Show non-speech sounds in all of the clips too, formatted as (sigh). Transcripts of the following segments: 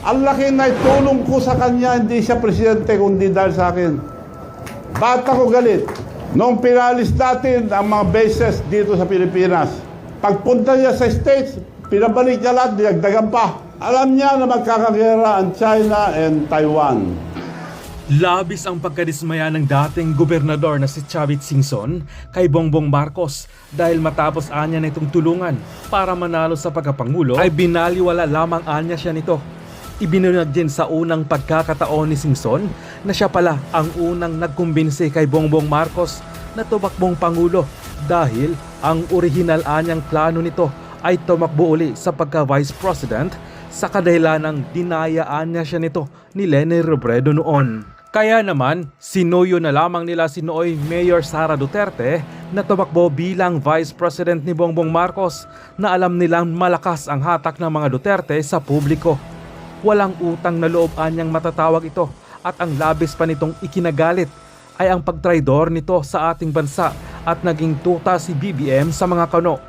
Ang laki na itulong ko sa kanya, hindi siya presidente, kundi dahil sa akin. Ba't ako galit? Nung pinalis natin ang mga bases dito sa Pilipinas, pagpunta niya sa States, pinabalik niya lahat, dinagdagan pa. Alam niya na magkakagera ang China and Taiwan. Labis ang pagkadismaya ng dating gobernador na si Chavit Singson kay Bongbong Marcos dahil matapos anya na itong tulungan para manalo sa pagkapangulo ay binaliwala lamang anya siya nito. Ibinunag din sa unang pagkakataon ni Singson na siya pala ang unang nagkumbinsi kay Bongbong Marcos na tumakbong pangulo dahil ang orihinal anyang plano nito ay tumakbo uli sa pagka-vice president sa kadahilanang dinayaan niya siya nito ni Leni Robredo noon. Kaya naman, sinuyo na lamang nila si nooy Mayor Sara Duterte na tumakbo bilang Vice President ni Bongbong Marcos na alam nilang malakas ang hatak ng mga Duterte sa publiko. Walang utang na loob anyang matatawag ito at ang labis pa nitong ikinagalit ay ang pagtraidor nito sa ating bansa at naging tuta si BBM sa mga kano.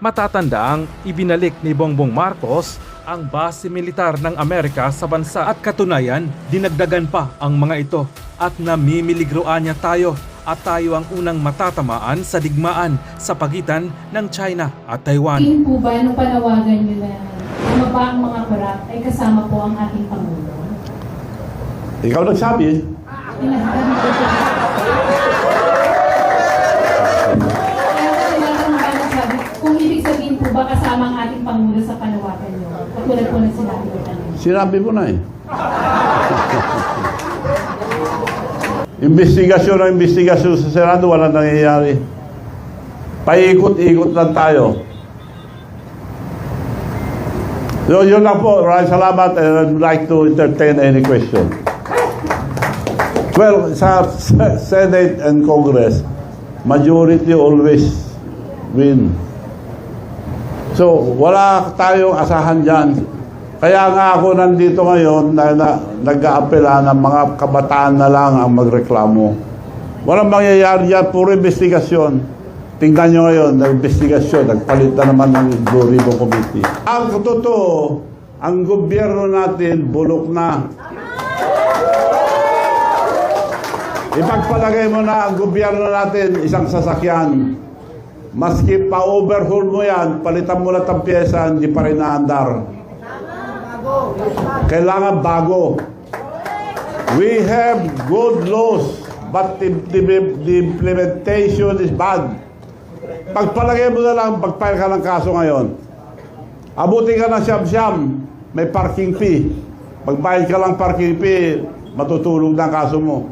Matatandaang ibinalik ni Bongbong Marcos ang base militar ng Amerika sa bansa at katunayan dinagdagan pa ang mga ito at namimiligroan niya tayo at tayo ang unang matatamaan sa digmaan sa pagitan ng China at Taiwan. Tingin po ba nung panawagan nyo na bumaba ang mga ay kasama po ang ating Pangulo? Ikaw nagsabi, kung ibig sabihin po ba kasama ang ating Pangulo sa panawagan nyo? Katulad po ng sinabi ko kanina. sinabi mo na eh. Investigasyon ng investigasyon sa Senado, wala nangyayari. Paikot-ikot lang tayo. So, yun lang po. Maraming salamat and I'd like to entertain any question. Well, sa, (laughs) Senate and Congress, majority always win. So, wala tayong asahan dyan. Kaya nga ako nandito ngayon na, na nag-aapela ng mga kabataan na lang ang magreklamo. Walang mangyayari yan, puro investigasyon. Tingnan nyo ngayon, nag-investigasyon, nagpalit na naman ng Blue Ribbon Committee. Ang totoo, ang gobyerno natin bulok na. Ipagpalagay mo na ang gobyerno natin isang sasakyan. Maski pa-overhaul mo yan, palitan mo lahat ng pyesa, hindi pa rin naandar. Kailangan bago. We have good laws, but the, the, the implementation is bad. Pagpalagay mo na lang, pagpile ka ng kaso ngayon. Abuti ka ng siyam-siyam, may parking fee. Magbayad ka lang parking fee, matutulog na ang kaso mo.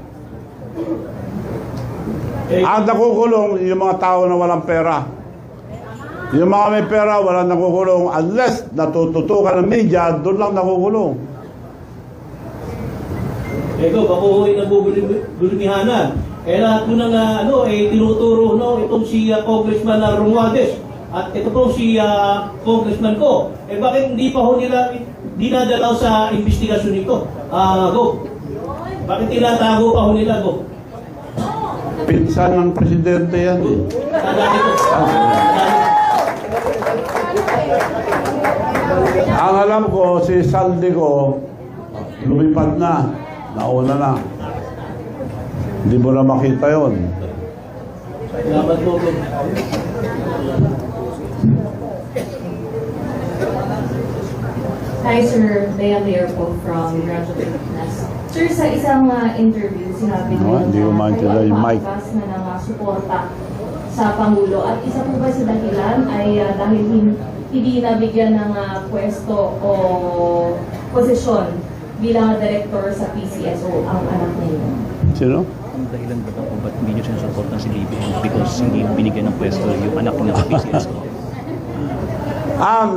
Ang nakukulong, yung mga tao na walang pera. Yung mga may pera, walang nakukulong. Unless natututukan ng media, doon lang nakukulong. Ego, kakuhoy na bubulimihanan. Eh lahat mo nang ah, ano, eh, tinuturo no, itong si ah, Congressman na Romualdez at ito po si ah, Congressman ko. Eh bakit hindi pa ho nila dinadalaw sa investigasyon nito? Ah, go. Bakit tinatago pa ho nila, go? Pinsan ng presidente yan eh. Ang alam ko, si Saldi ko, lumipad na. Nauna na. Hindi mo na makita yon. Salamat po, go. Hi, Sir. Bea Lear po from Radyo Pilipinas. Sir, sa isang uh, interview, sinabi niyo Ah, hindi ko maintindihan yung mic. patas na ng uh, suporta sa Pangulo. At isa po ba sa dahilan ay uh, dahil hin- hindi nabigyan ng uh, pwesto o posisyon bilang director sa PCSO ang anak ninyo? Sino? Ang dahilan ba kung ba't hindi nyo sinusuportan si BBM because hindi binigyan ng pwesto yung anak niya sa PCSO? Ang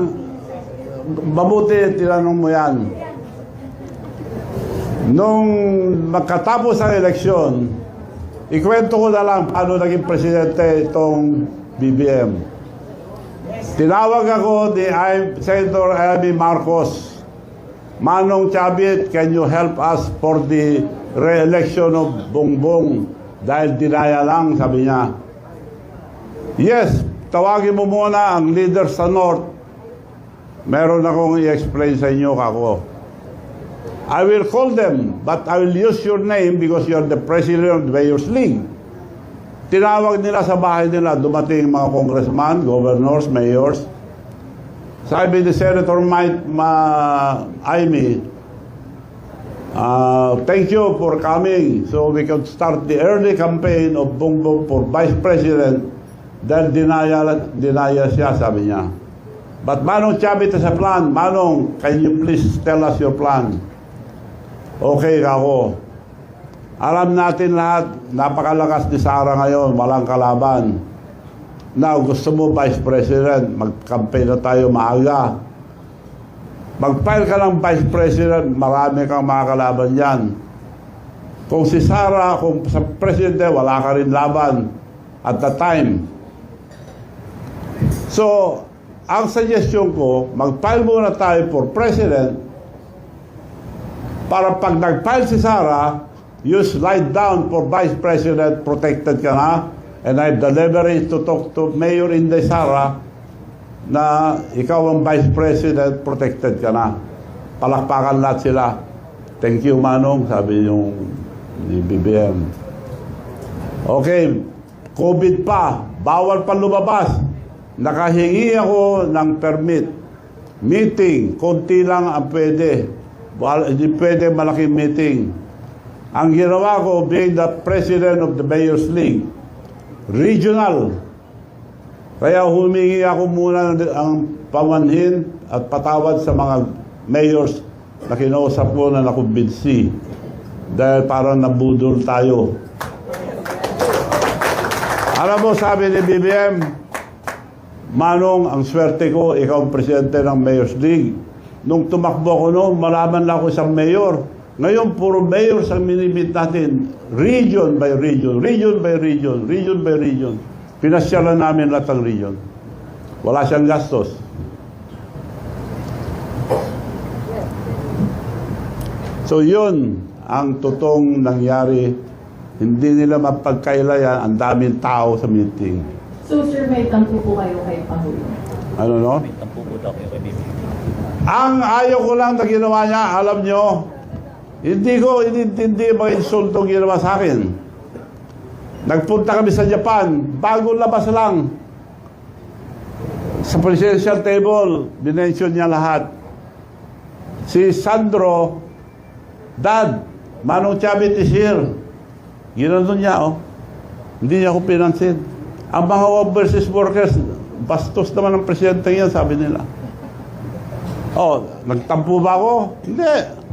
(laughs) mabuti, tinanong mo yan. Nung makatapos ang eleksyon, ikwento ko na lang paano naging presidente itong BBM. Tinawag ako ni I- Senator Amy Marcos. Manong Chabit, can you help us for the re-election of Bongbong? Dahil dinaya lang, sabi niya. Yes, tawagin mo muna ang leader sa North. Meron akong i-explain sa inyo kako. I will call them, but I will use your name because you're the president of the Mayor's League. Tinawag nila sa bahay nila, dumating mga congressman, governors, mayors. Sabi ni Senator Mike Ma Aimee, uh, thank you for coming so we can start the early campaign of Bongbong for Vice President dahil dinaya, dinaya siya, sabi niya. But Manong Chavit has a plan. Manong, can you please tell us your plan? Okay ako. Alam natin lahat, napakalakas ni Sara ngayon, walang kalaban. Now, gusto mo Vice President, mag-campaign na tayo maaga. Mag-file ka ng Vice President, marami kang mga kalaban yan. Kung si Sara, kung sa Presidente, wala ka rin laban at the time. So, ang suggestion ko, mag-file muna tayo for President para pag nag-file si Sara, you slide down for Vice President, protected ka na. And I have the leverage to talk to Mayor Inday Sara na ikaw ang Vice President, protected ka na. Palakpakan lahat sila. Thank you, Manong, sabi yung ni BBM. Okay, COVID pa, bawal pa lumabas. Nakahingi ako ng permit. Meeting, konti lang ang pwede. Hindi pwede malaking meeting. Ang ginawa ko, being the president of the Mayor's League, regional. Kaya humingi ako muna ng- ang pamanhin at patawad sa mga mayors na kinausap ko na nakumbinsi. Dahil parang nabudol tayo. Alam mo, sabi ni BBM, Manong, ang swerte ko, ikaw ang presidente ng Mayor's League. Nung tumakbo ko noon, malaman lang ako isang mayor. Ngayon, puro mayors ang minimit natin. Region by region, region by region, region by region. Pinasyalan namin lahat ng region. Wala siyang gastos. So yun ang totoong nangyari. Hindi nila mapagkailayan ang daming tao sa meeting. So sir, may tampo po kayo kay Pangulo. Ano no? May tampo po daw kayo kay. Ang ayaw ko lang na ginawa niya, alam nyo, hindi ko inintindi mga insultong ginawa sa akin. Nagpunta kami sa Japan, bago labas lang. Sa presidential table, binention niya lahat. Si Sandro, Dad, Manong Chavit is here. Ginanon niya, oh. Hindi niya ako pinansin. Ang mga overseas workers, bastos naman ang presidente yan, sabi nila. Oh, nagtampo ba ako? Hindi.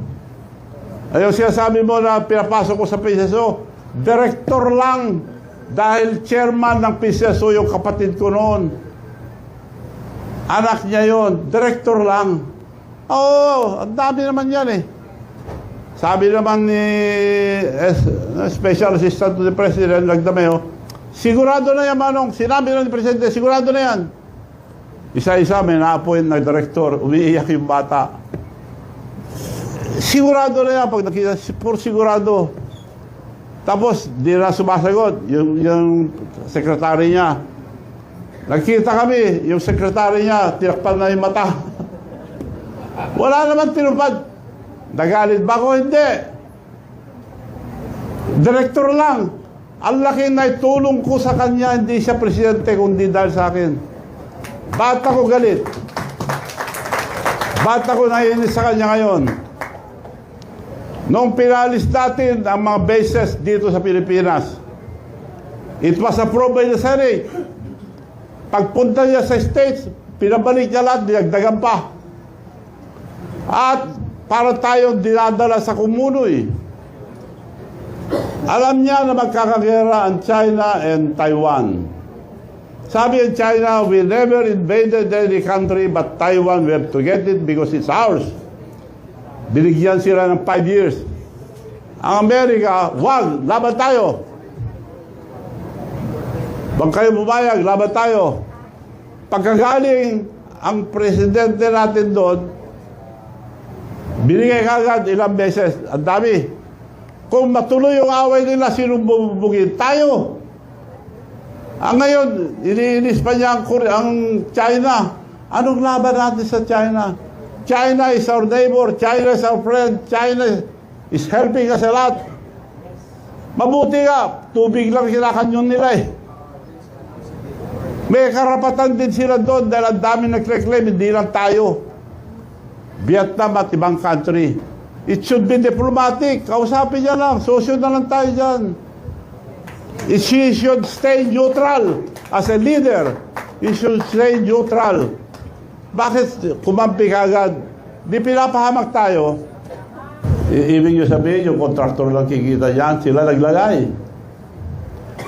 Ayaw siya sabi mo na pinapasok ko sa PCSO, director lang dahil chairman ng PCSO yung kapatid ko noon. Anak niya yon, director lang. Oo, ang dami naman yan eh. Sabi naman ni Special Assistant to the President, Nagdameo, sigurado na yan, Manong. Sinabi na ni Presidente, sigurado na yan. Isa-isa may na-appoint na director, umiiyak yung bata. Sigurado na yan pag nakita, por sigurado. Tapos, di na sumasagot yung, yung sekretary niya. Nagkita kami, yung sekretary niya, tinakpan na yung mata. (laughs) Wala naman tinupad. Nagalit ba ako? Hindi. Direktor lang. Ang laki na itulong ko sa kanya, hindi siya presidente, kundi dahil sa akin. Ba't ako galit? Ba't ako naiinis sa kanya ngayon? Nung pinalis natin ang mga bases dito sa Pilipinas, it was approved by the Senate. Pagpunta niya sa States, pinabalik niya lahat, dinagdagan pa. At para tayong dinadala sa kumunoy. Alam niya na magkakagera ang China and Taiwan. Sabi ng China, we never invaded any country but Taiwan, we have to get it because it's ours. Binigyan sila ng five years. Ang Amerika, wag, laban tayo. Bang kayo bumayag, laban tayo. Pagkagaling ang presidente natin doon, binigay kagad ilang beses. Ang dami. Kung matuloy yung away nila, sinong bubugin? Tayo. Ang ngayon, iniinis pa niya ang, ang China. Anong laban natin sa China? China is our neighbor, China is our friend, China is helping us a lot. Mabuti nga, tubig lang kinakanyon nila eh. May karapatan din sila doon dahil ang dami nag-reclaim, hindi lang tayo. Vietnam at ibang country. It should be diplomatic. Kausapin niya lang. Sosyo na lang tayo dyan. She should stay neutral as a leader. He should stay neutral. Bakit kumampi ka agad? Di pinapahamak tayo. I- ibig nyo sabihin, yung kontraktor lang kikita yan, sila naglagay.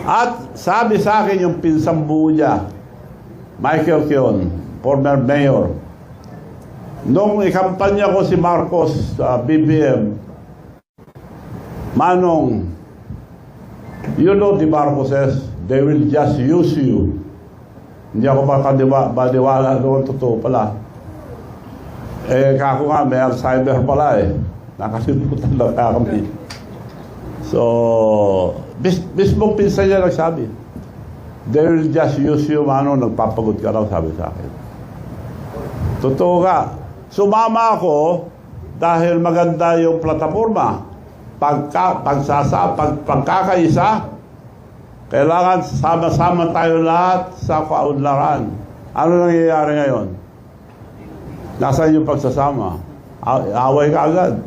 At sabi sa akin yung pinsambu niya, Michael Kion, former mayor, nung ikampanya ko si Marcos sa BBM, Manong, you know the Marcoses, they will just use you. Hindi ako makadiwa, madiwala doon, totoo pala. Eh, kako nga, may Alzheimer pala eh. Nakalimutan na kami. So, bis, mismong pinsan niya nagsabi, they will just use you, ano, nagpapagod ka raw, sabi sa akin. Totoo nga. Sumama ako dahil maganda yung plataforma. Pagka, pagsasa, pag, pagkakaisa, kailangan sama-sama tayo lahat sa kaunlaran. Ano nangyayari ngayon? Nasaan yung pagsasama? Away ka agad.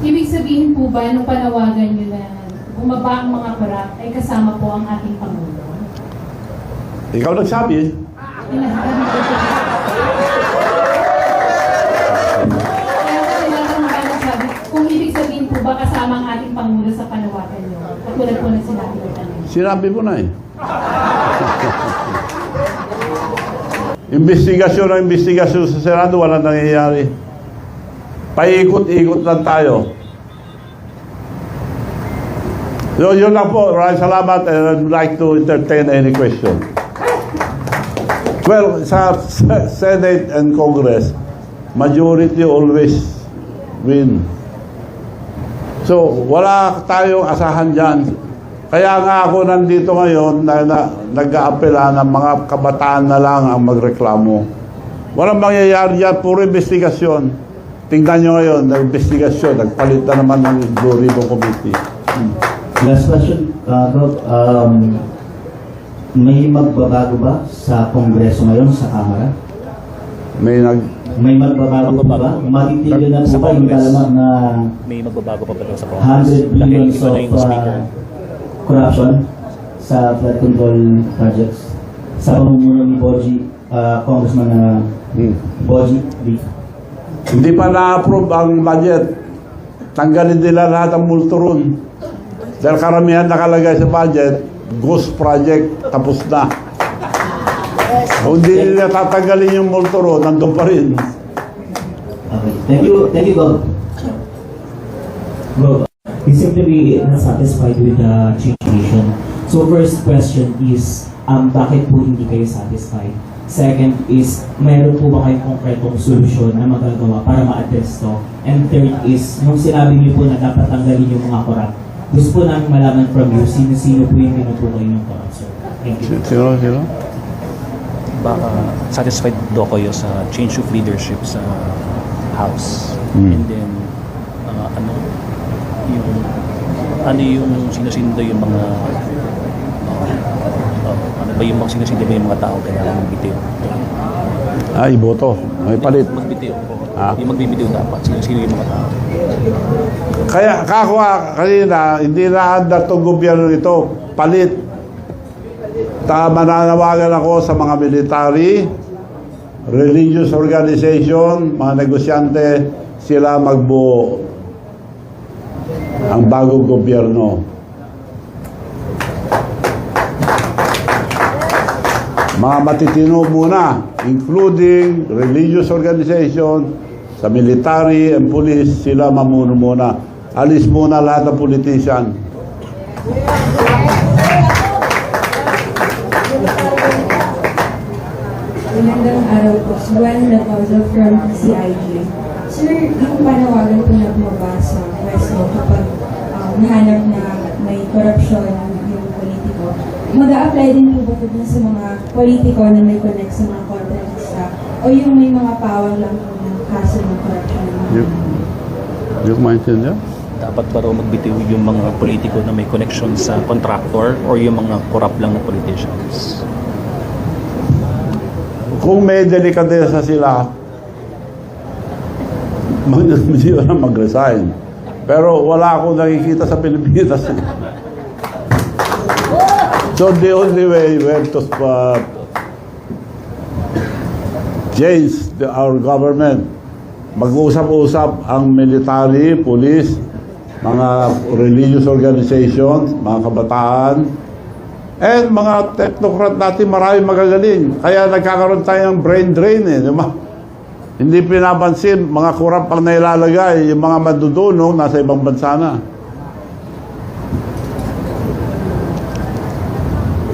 Ibig sabihin po ba, nung panawagan nyo na bumaba ang mga korap, ay kasama po ang ating Pangulo? Ikaw nagsabi, Kaya ko kailangan ba nagsabi, kung ibig sabihin po ba kasama ang ating Pangulo sa panawagan nyo? Katulad po ng sinabi ko kanina. sinabi mo na eh. Investigasyon ng investigasyon sa Senado, wala nangyayari. Paikot-ikot lang tayo. So, yun lang po. Maraming salamat and I'd like to entertain any question. Well, sa Senate and Congress, majority always win. So, wala tayong asahan dyan. Kaya nga ako nandito ngayon na, na nag-aapela ng mga kabataan na lang ang magreklamo. Walang mangyayari yan, puro investigasyon. Tingnan nyo ngayon, nag-investigasyon, nagpalit na naman ng Blue Ribbon Committee. Last question, uh, um, may magbabago ba sa Kongreso ngayon, sa Kamara? May nag... May magbabago pa ba? Matitigil na Sa po ba yung talamak na May magbabago pa ba sa Congress? 100 Dahil billions na of uh, corruption sa flood control projects sa pamumuno ni Boji, uh, Congressman uh, Hmm. Boji Lee. Hindi pa na-approve ang budget. Tanggalin nila lahat ang multo ron. Dahil karamihan nakalagay sa budget, ghost project, tapos na. Kung hindi nila tatanggalin yung multo ron, nandun pa rin. Okay, thank you, thank you, Bob. Well, you seem to be not satisfied with the situation. So first question is, um, bakit po hindi kayo satisfied? Second is, mayroon po ba kayong konkretong solusyon na magagawa para ma-address to? And third is, nung sinabi niyo po na dapat tanggalin yung mga korap, gusto po namin malaman from you, sino-sino po yung tinutukoy ng korap, sir? Thank you. Sino, sino? Baka satisfied daw kayo sa change of leadership sa House. Hmm. And then, uh, ano, yung, ano yung sino-sino daw yung mga, uh, uh, ano ba yung mga sino-sino ba yung mga tao kailangan magbitiw? Ay, boto. May palit. Magbitiw. Ah. Yung magbibitiw dapat. Sino-sino yung mga tao? Kaya kakwa kanina, hindi na under tong gobyerno nito. Palit. Ta mananawagan ako sa mga military, religious organization, mga negosyante, sila magbuo ang bagong gobyerno. Mga matitino muna, including religious organization, sa military and police, sila mamuno muna. Alis muna lahat ng politician. Magandang araw po. Suwan Reposo from CIG. Sir, yung panawagan po na bumaba sa pwesto kapag um, nahanap na may korupsyon yung politiko, mag-a-apply din po po sa mga politiko na may connect sa mga kontratista? O yung may mga pawang lang po ng kaso ng corruption? Di, di ko maintindihan. Dapat ba raw magbitiw yung mga politiko na may connection sa contractor or yung mga corrupt lang na politicians? Kung may delikadesa sila, (laughs) hindi na mag-resign. Pero wala akong nakikita sa Pilipinas. so the only way we have to uh, change the, our government, mag-usap-usap ang military, police, mga religious organizations, mga kabataan, And mga technocrat natin marami magagaling. Kaya nagkakaroon tayo ng brain drain eh. Di ba? Hindi pinapansin, mga kurap ang nailalagay, yung mga madudunong nasa ibang bansa na.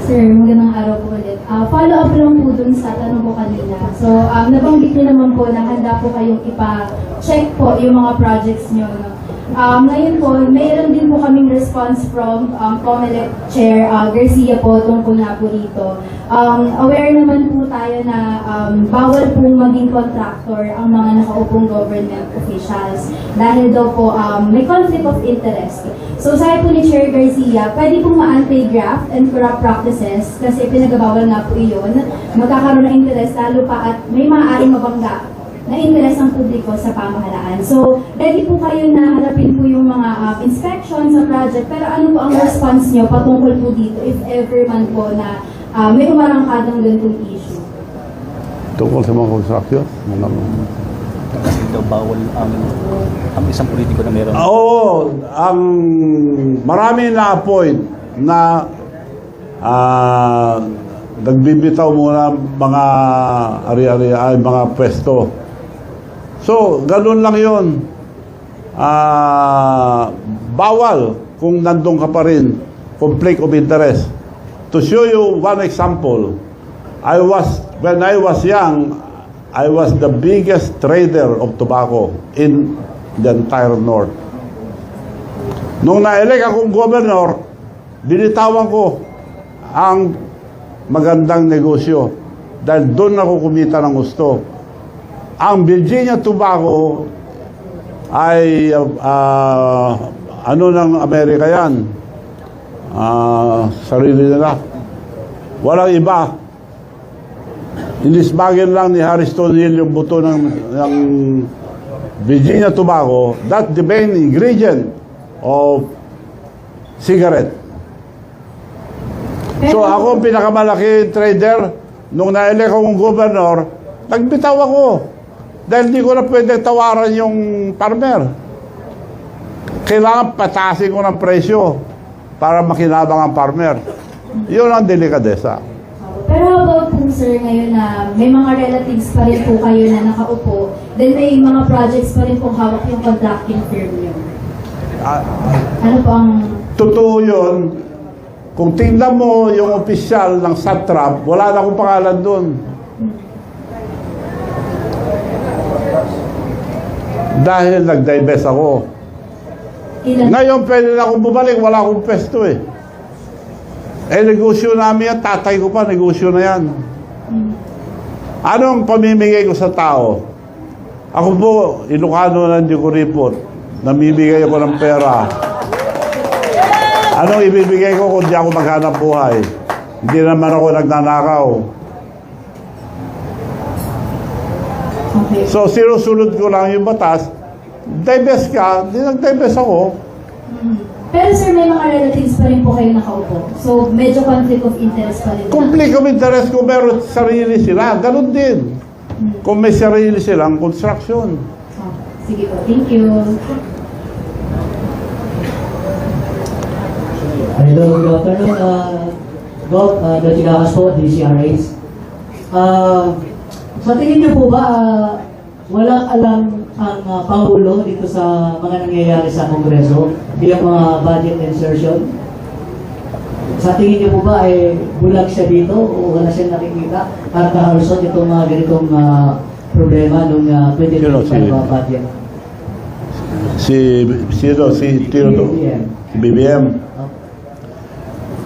Sir, magandang araw po ulit. Ah, follow up lang po dun sa tanong ko kanina. So, um, nabanggit niyo naman po na handa po kayong ipa-check po yung mga projects niyo. No? Um, ngayon po, mayroon din po kaming response from um, COMELEC Chair ah, Garcia po tungkol na po dito. Um, aware naman po tayo na um, bawal pong maging contractor ang mga nakaupong government officials dahil daw po um, may conflict of interest. So sabi po ni Chair Garcia, pwede pong ma-anti-graft and corrupt practices kasi pinagabawal nga po iyon. Magkakaroon ng interest lalo pa at may maaaring mabangga na interest ng publiko sa pamahalaan. So, ready po kayo na harapin po yung mga uh, inspections sa project, pero ano po ang response nyo patungkol po dito if ever man po na uh, may umarangkadang ganitong issue? Tungkol sa mga construction. Mga, Kasi daw bawal ang ang isang politiko na meron Oo, ang marami na appoint na ah, nagbibitaw muna mga ari-ari ay mga pwesto. So, ganun lang 'yon. Ah, bawal kung nandun ka pa rin conflict of interest. To show you one example, I was when I was young, I was the biggest trader of tobacco in the entire north. Nung na-elect akong governor, binitawan ko ang magandang negosyo dahil doon ako kumita ng gusto. Ang Virginia Tobacco ay ah, ano ng Amerika yan? Ah, sarili nila. Walang iba. Inisbagin lang ni Harry Stonehill yung buto ng, ng Virginia Tobacco. That's the main ingredient of cigarette. So ako ang pinakamalaki trader nung na-elect akong governor, nagbitaw ako. Dahil di ko na pwede tawaran yung farmer. Kailangan patasin ko ng presyo para makinabang ang farmer. Yun ang delikadesa. Pero how about po sir ngayon na may mga relatives pa rin po kayo na nakaupo, then may mga projects pa rin po hawak yung contracting firm niyo. Ah, Ano po ang... Totoo yun. Kung tingnan mo yung opisyal ng satrap, wala na akong pangalan doon. Dahil nag-divest ako. Ilan? Ngayon pwede na akong bumalik, wala akong pesto eh. Eh, negosyo namin yan, tatay ko pa, negosyo na yan. Anong pamimigay ko sa tao? Ako po, Ilocano ng Dico Report, namimigay ako ng pera. Anong ibibigay ko kung di ako maghanap buhay? Hindi naman ako nagnanakaw. Okay. So, sinusunod ko lang yung batas. Divest ka, di nag-divest ako. Pero sir, may mga relatives pa rin po kayo nakaupo. So, medyo conflict of interest pa rin. Conflict of interest kung meron sarili sila, ganun din. Kung may sarili silang construction. Oh, sige po, thank you. Hello, good afternoon. Uh, Gov, uh, Dati Gakas po, DCRH. Uh, sa tingin niyo po ba, uh, walang alam ang uh, Pangulo dito sa mga nangyayari sa Kongreso bilang mga budget insertion? Sa tingin niyo po ba ay bulag siya dito o wala siya nakikita at kahaluson itong mga ganitong uh, problema nung uh, 2025 si- budget? Si, si Tino, BBM. si BBM.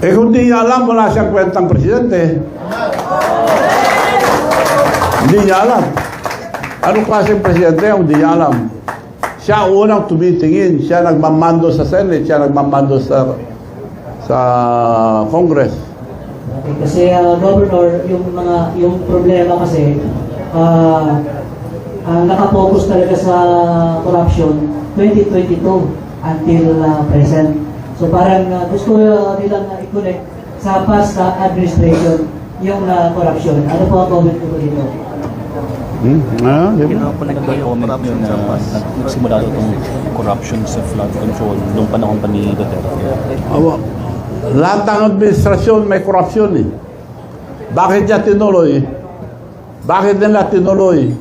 Eh kung di niya alam, wala siyang kwentang presidente. Hindi niya alam. Anong klaseng presidente ang hindi niya alam? Siya unang tumitingin, siya nagmamando sa Senate, siya nagmamando sa sa Congress. Okay, kasi uh, Governor, yung mga yung problema kasi ah ang nakapokus talaga sa corruption 2022 until uh, present. So parang uh, gusto uh, nilang uh, i-connect sa past uh, administration yung uh, corruption. Ano po ang comment ko dito? Hmm? Ah, di ba? Kailangan po nag-comment nyo na nag- nagsimula daw itong corruption sa flood control noong panahon pa ni Duterte. Awa, lahat ng administrasyon may korupsyon eh. Bakit niya tinuloy? Bakit nila tinuloy?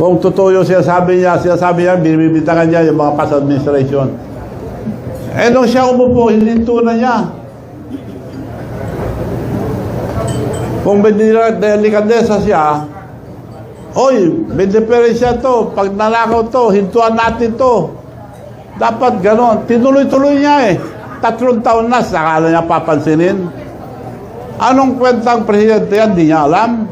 Kung totoo yung sinasabi niya, sinasabi niya, binibitangan niya yung mga past administration. Eh, nung siya umupo, hininto na niya. Kung may delikadesa siya, Oy, may diferensya to. Pag nanakaw to, hintuan natin to. Dapat ganon. Tinuloy-tuloy niya eh. Tatlong taon na, sakala niya papansinin. Anong kwentang presidente yan, di niya alam.